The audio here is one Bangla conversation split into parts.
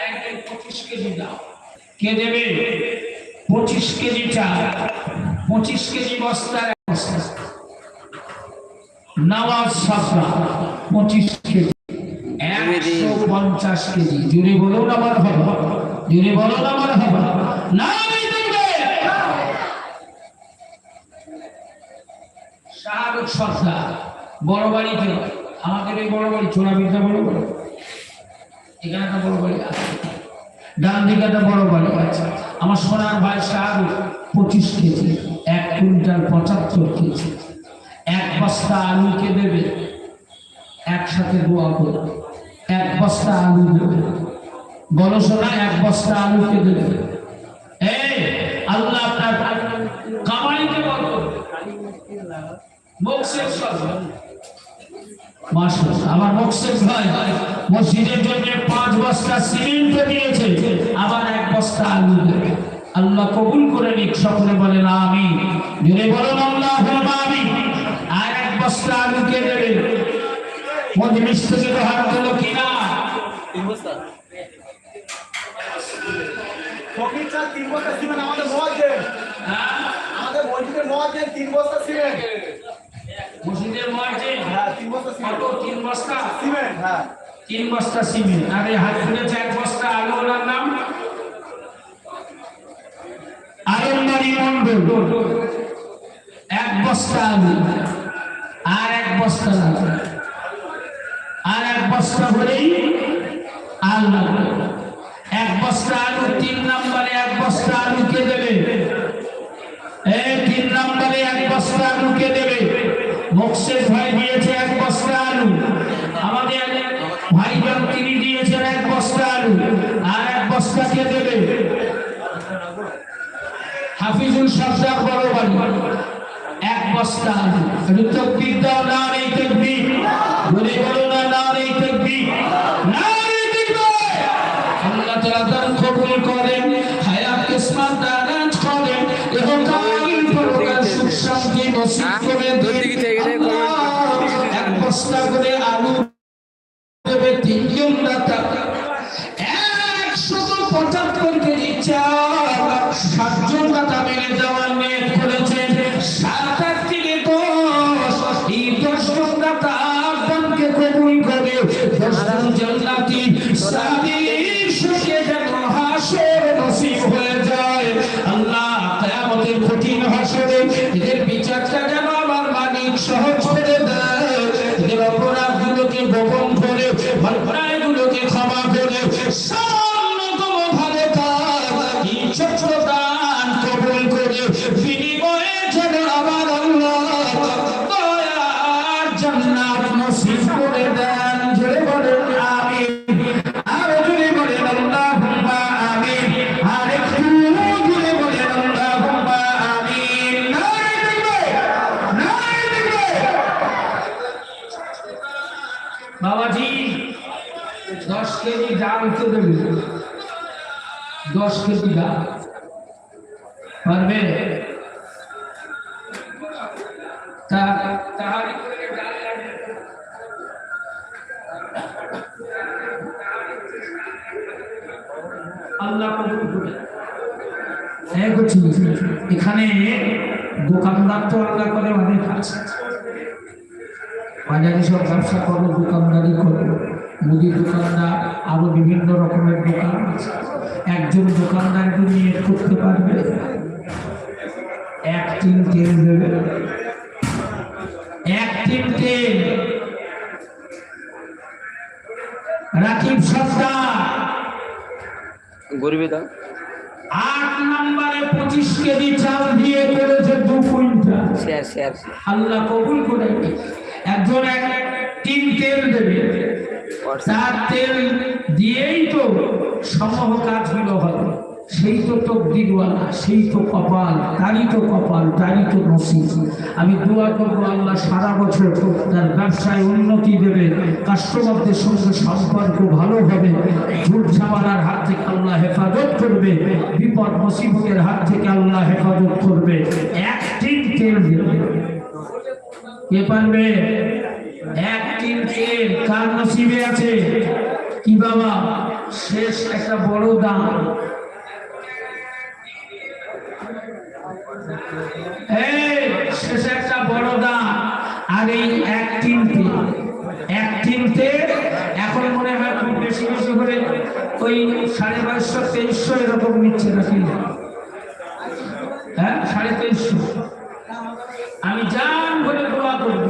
আর পঁচিশ কেজি দাও। কে দেবে? পঁচিশ কেজি চাল। পঁচিশ কেজি বস্তার এক বস্তা পঁচিশ কেজি। একশো পঞ্চাশ কেজি। জুড়ে বলো না আমার হবে। জুড়ে বলো না আমার হবে। না শাহরুখ বড় বাড়িতে। আমাদের এই বড় বাড়ি, চোরাবিদ্যা বড় বড়। এখানে বড় বাড়ি আছে। ডান দিকে একটা বড় বাড়ি আছে। আমার সোনার ভাই শাহরুখ পঁচিশ কেজি, এক কুইন্টাল পঁচাত্তর কেজি। এক বস্তা আলুকে দেবে? একসাথে দোয়া করে। এক বস্তা আলু দেবে। বলো শোনা এক বস্তা আলুকে দেবে? এই, আল্লাহ আপনার কামাইতে বলো। সরকার মাস্টার আমার মকসেদ ভাই মসজিদের জন্য পাঁচ বস্তা সিমেন্ট দিয়েছে। আবার এক বস্তা আলু দেবে। আল্লাহ কবুল করে নিক সকলে বলেন আমি জুড়ে বলেন আল্লাহ আমি আর এক বস্তা আলুকে দেবে? মজলিস থেকে তো হাত দিল কিনা? আমাদের তিন বস্তা সিমেন্ট মসজিদের মসজিদ হ্যাঁ তিন বস্তা কত সিমেন্ট তিন বস্তা সিমেন্ট হ্যাঁ তিন বস্তা সিমেন্ট। আর এই হাত তুলেছে এক বস্তা আলু ওনার নাম। আলমবাড়ি মন্ডল এক বস্তা আলু আর এক বস্তা আর এক বস্তা হলেই আলু। এক বস্তা আলু, তিন নম্বরে এক বস্তা আলু কে দেবে? তিন নম্বরে এক বস্তা আলু কে দেবে? মকসেদ ভাই সর্দার বড় বাড়ি। এক বস্তা একটু তকবির দাও না নেই তকবির। বলে বলো না না নেই তকবির। না নেই তকবির। আল্লাহ তাআলা দান কবুল করেন হায়াত কিসমত দান করেন ইহকাল পরকাল সুখ শান্তি নসিব করে এক বস্তা করে আলু দেবে তিনজন দাতা পারবে? তা তাহারি করে ডাল লাগবে আল্লাহ হ্যাঁ এখানে দোকানদার তো আল্লাহ করে অনেক আছে। বাজারে সব ব্যবসা করো, দোকানদারি করো। মুদি দোকানদার, আরও বিভিন্ন রকমের দোকান আছে। একজন দোকানদার কি নিয়ে করতে পারবে? টিন তেল দেবে। এক টিন তেল রাকিব সর্দার গরিবে দাও আট নম্বরে পঁচিশ কেজি চাল দিয়ে করেছে দু কুইন্টাল। আল্লাহ কবুল করে একজন এক তিন তেল দেবে। তার তেল দিয়েই তো সমূহ কাজগুলো হবে। সেই তো তকদিরওয়ালা, সেই তো কপাল, তারই তো কপাল, তারই তো নসিব। আমি দোয়া করব আল্লাহ, সারা বছর তার ব্যবসায় উন্নতি দেবে, কাস্টমারদের সঙ্গে সম্পর্ক ভালো হবে ঝুট ঝামারার হাত থেকে আল্লাহ হেফাজত করবে, বিপদ মুসিবতের হাত থেকে আল্লাহ হেফাজত করবে। এক টিন তেল দেবে। কে পারবে? এক তিন তেল কার নসিবে আছে? কি বাবা, শেষ একটা বড় দাম। আর এক তিনটে এক তিনটে, এখন মনে হয় খুব বেশি বেশি করে ওই সাড়ে বাইশশো তেইশশো এরকম নিচ্ছে নাকি? হ্যাঁ সাড়ে তেইশশো। আমি জান বলে দোয়া করব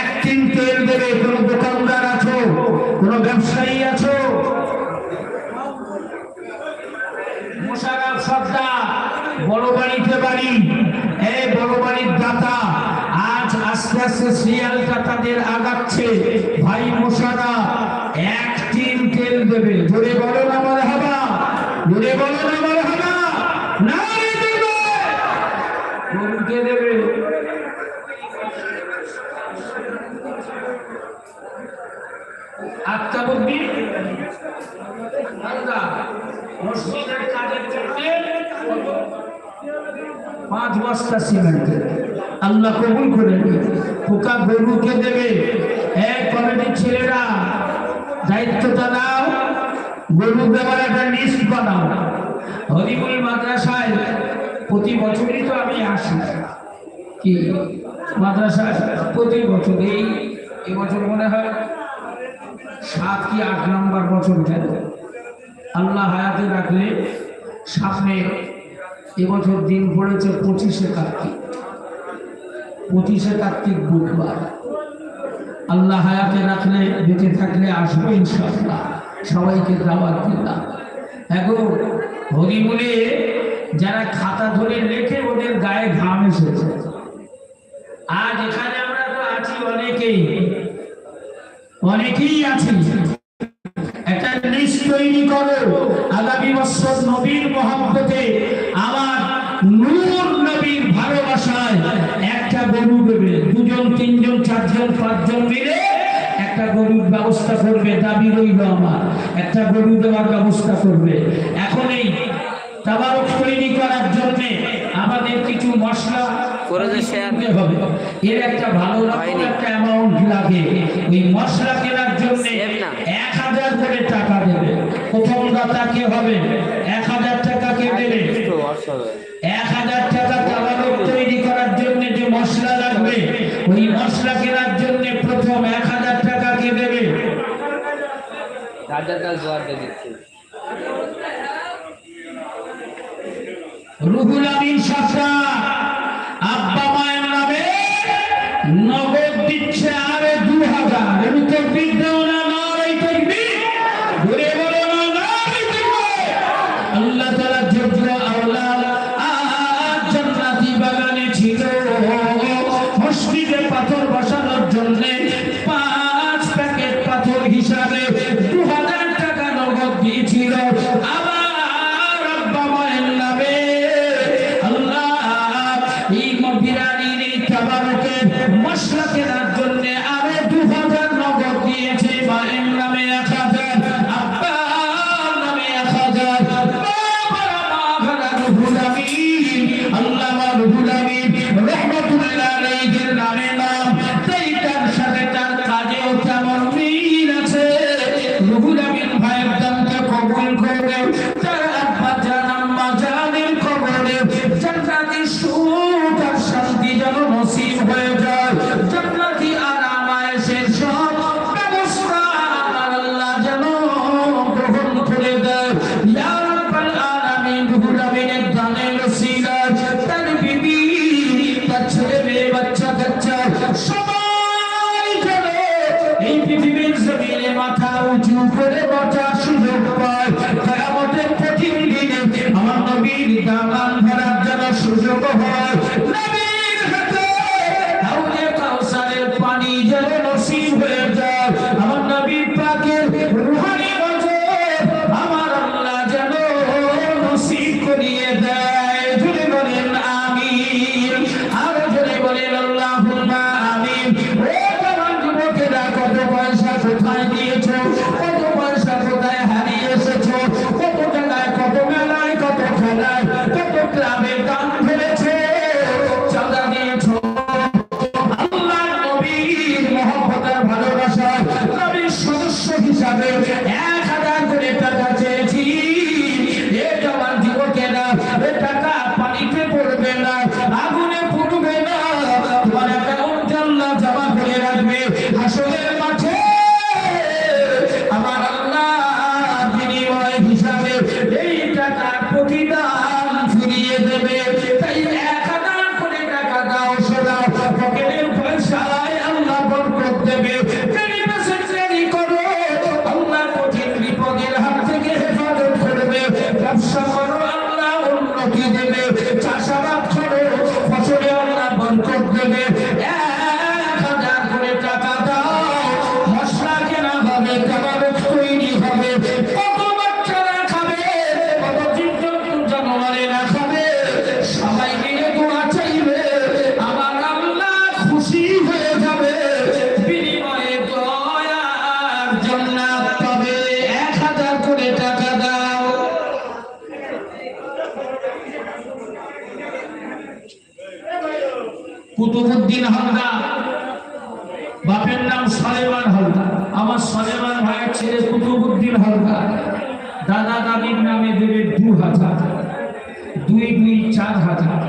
এক তিন তেল দেবে কোনো দোকানদার আছো কোনো ব্যবসায়ী আছো মোশারফ সর্দার বড় বাড়িতে বাড়ি এই বড় বাড়ির দাতা আজ সিরিয়ালটা তাদের আগাচ্ছে। ভাই মোশারফ এক তিন তেল দেবে। জোরে বলো আমার হাবা। জোরে বলো না মসজিদের কাজের জন্য পাঁচ বস্তা সিমেন্ট আল্লাহ কবুল করে পোকা গরুকে দেবে। এক কমিটির ছেলেরা, দায়িত্বটা দাও গরু দেওয়ার একটা লিস্ট বানাও। হরিবুল মাদ্রাসায় প্রতি বছরই তো আমি আসি। কি? মাদ্রাসায় প্রতি বছর। এই এবছর মনে হয় সাত কি আট নম্বর বছর গেল আল্লাহ হায়াতে রাখলে সামনে এবছর দিন পড়েছে পঁচিশে কার্তিক পঁচিশে কার্তিক বুধবার। আল্লাহ হায়াতে রাখলে, বেঁচে থাকলে আসবে ইনশাআল্লাহ। সবাইকে দাওয়াত দিলাম। এখন হরিমুলে যারা খাতা ধরে লেখে ওদের গায়ে ঘাম এসেছে। আজ এখানে আমরা তো আছি অনেকেই। অনেকেই আছি। একটা লিস্ট তৈরি করো। আগামী বছর নবীর মহাব্বতে আমার নূর নবীর ভালোবাসায় একটা গরু দেবে। দুজন তিনজন চারজন পাঁচজন মিলে একটা গরুর ব্যবস্থা করবে দাবি রইল আমার। একটা গরু দেওয়ার ব্যবস্থা করবে। এখন এই তাবারক তৈরি করার জন্য আমাদের কিছু মশলা হবে। এর একটা ভালো একটা অ্যামাউন্ট লাগে। ওই মশলা কেনার জন্য এক হাজার করে টাকা দেবে। প্রথম দাতা কে হবে? এক হাজার টাকা কে দেবে? এক হাজার টাকা ওই মশলা কেনার জন্য প্রথম এক হাজার টাকা কে দেবে? রুহুল আমিন সরকার। ফিরিয়ে দেবে। হাজার দুই দুই চার হাজার।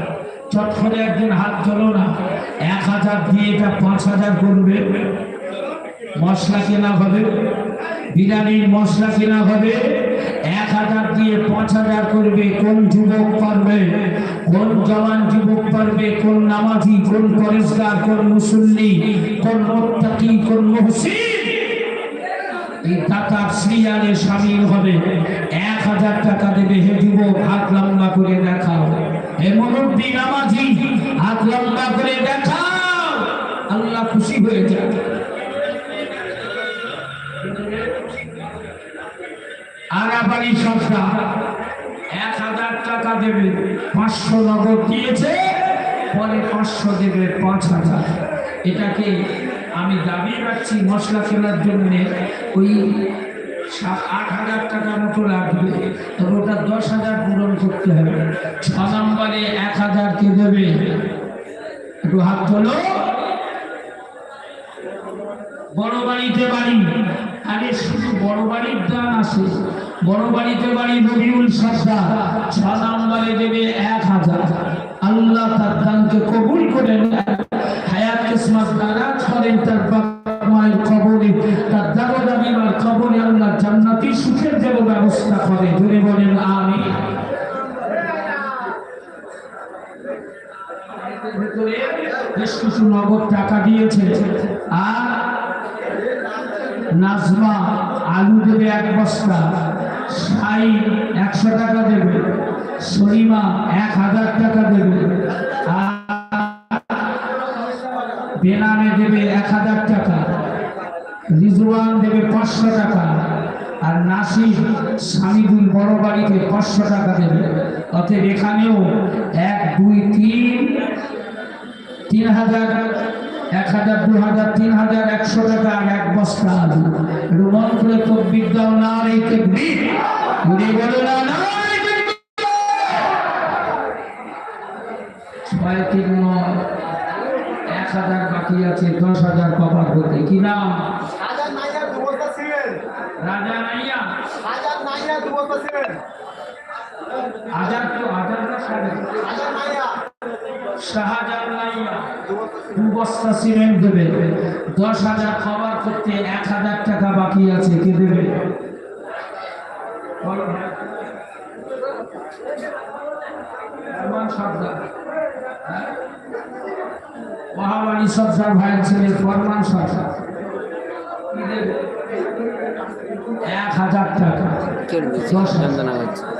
চট করে হাত চলো না, এক হাজার দিয়ে এটা পাঁচ হাজার করবে। মশলা কেনা হবে, বিরিয়ানির মশলা কেনা হবে, এক হাজার দিয়ে পাঁচ হাজার করবে। কোন যুবক পারবে? কোন জওয়ান যুবক পারবে? কোন নামাজি, কোন পরিষ্কার কোন মুসল্লি, কোন মোত্তাকি, কোন মুহসিন? এক হাজার টাকা দেবে, হে হাত লম্বা করে দেখাও। হে খুশি হয়ে যাবে আরাবাড়ি সরকার এক হাজার টাকা দেবে, পাঁচশো নগদ দিয়েছে, পরে পাঁচশো দেবে পাঁচ হাজার। এটাকে আমি দাবি রাখছি মশলা কেনার জন্য ওই আট হাজার টাকা মতো লাগবে। তবে ওটা দশ হাজার পূরণ করতে হবে। ছ নম্বরে এক হাজার কে দেবে? একটু হাত তোলো। বড় বাড়িতে বাড়ি। আরে শুধু বড় বাড়ির দান আসে বড় বাড়িতে বাড়ি রবিউল সর্দার। ছ বেশ কিছু নগদ টাকা দিয়েছে। আর নাজমা আলু দেবে এক বস্তা সাই একশো টাকা দেবে সরিমা এক হাজার টাকা দেবে বেনামে দেবে এক হাজার টাকা, রিজওয়ান দেবে পাঁচশো টাকা, আর নাসির স্বামীগুল বড় বাড়িতে পাঁচশো টাকা দেবে। অতএব এখানেও এক, দুই, তিন তিন হাজার এক হাজার দু হাজার তিন হাজার একশো টাকা এক বস্তা রুমন করে তকবির দাও না এই তকবির বলো না না ছয় তিন নয়। এক হাজার বাকি আছে দশ হাজার কভার হতে কি নাম? হাজার নাইয়া রাজা নাইয়া। দু বস্তা সিমেন্ট। হাজার তো হাজার না সাড়ে হাজার নাইয়া। শাহজাহান দু বস্তা সিমেন্ট দেবে। দশ হাজার খাবার করতে এক হাজার টাকা বাকি আছে কে দেবে। রহমান সর্দার হ্যাঁ? মহাবাণী সর্দার ভাইয়ের ছেলে ফরমান সর্দার এক হাজার টাকা। দশ হাজার।